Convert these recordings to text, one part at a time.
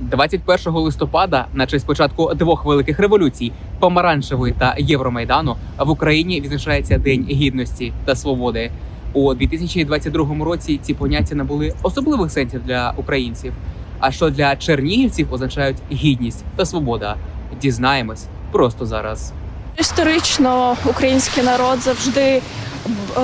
21 листопада, на честь початку двох великих революцій помаранчевої та Євромайдану, в Україні відзначається День гідності та свободи. У 2022 році ці поняття набули особливих сенсів для українців. А що для чернігівців означають гідність та свобода? Дізнаємось просто зараз. Історично український народ завжди е,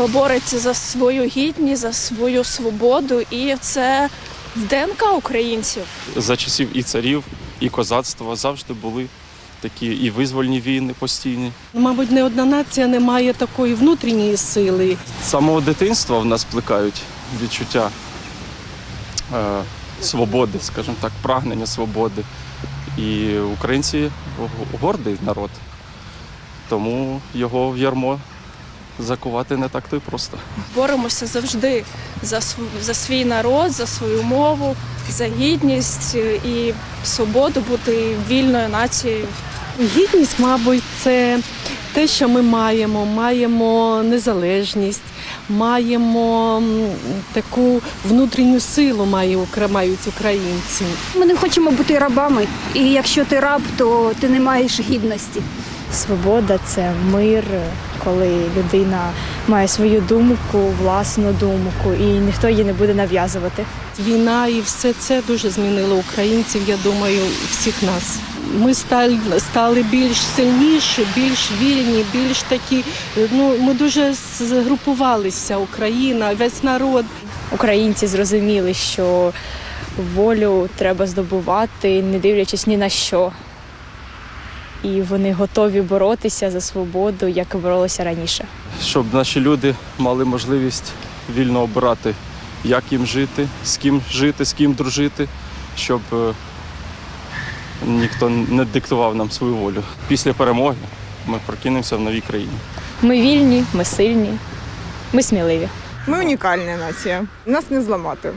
бореться за свою гідність, за свою свободу, і це в ДНК українців. за часів і царів, і козацтва завжди були такі і визвольні війни постійні. Мабуть, не одна нація не має такої внутрішньої сили. З самого дитинства в нас плекають відчуття е, свободи, скажімо так, прагнення свободи. І українці гордий народ, тому його в ярмо закувати не так то й просто. Боремося завжди за за свій народ, за свою мову, за гідність е, і свободу бути вільною нацією. Гідність, мабуть, це те, що ми маємо. Маємо незалежність, маємо таку внутрішню силу мають українці. Ми не хочемо бути рабами, і якщо ти раб, то ти не маєш гідності. Свобода це мир, коли людина має свою думку, власну думку, і ніхто її не буде нав'язувати. Війна і все це дуже змінило українців, я думаю, всіх нас. Ми стали, стали більш сильніші, більш вільні, більш такі. Ну, ми дуже згрупувалися, Україна, весь народ. Українці зрозуміли, що волю треба здобувати, не дивлячись ні на що. І вони готові боротися за свободу, як і боролися раніше. Щоб наші люди мали можливість вільно обирати, як їм жити, з ким жити, з ким дружити, щоб е, ніхто не диктував нам свою волю. Після перемоги ми прокинемося в новій країні. Ми вільні, ми сильні, ми сміливі. Ми унікальна нація. Нас не зламати.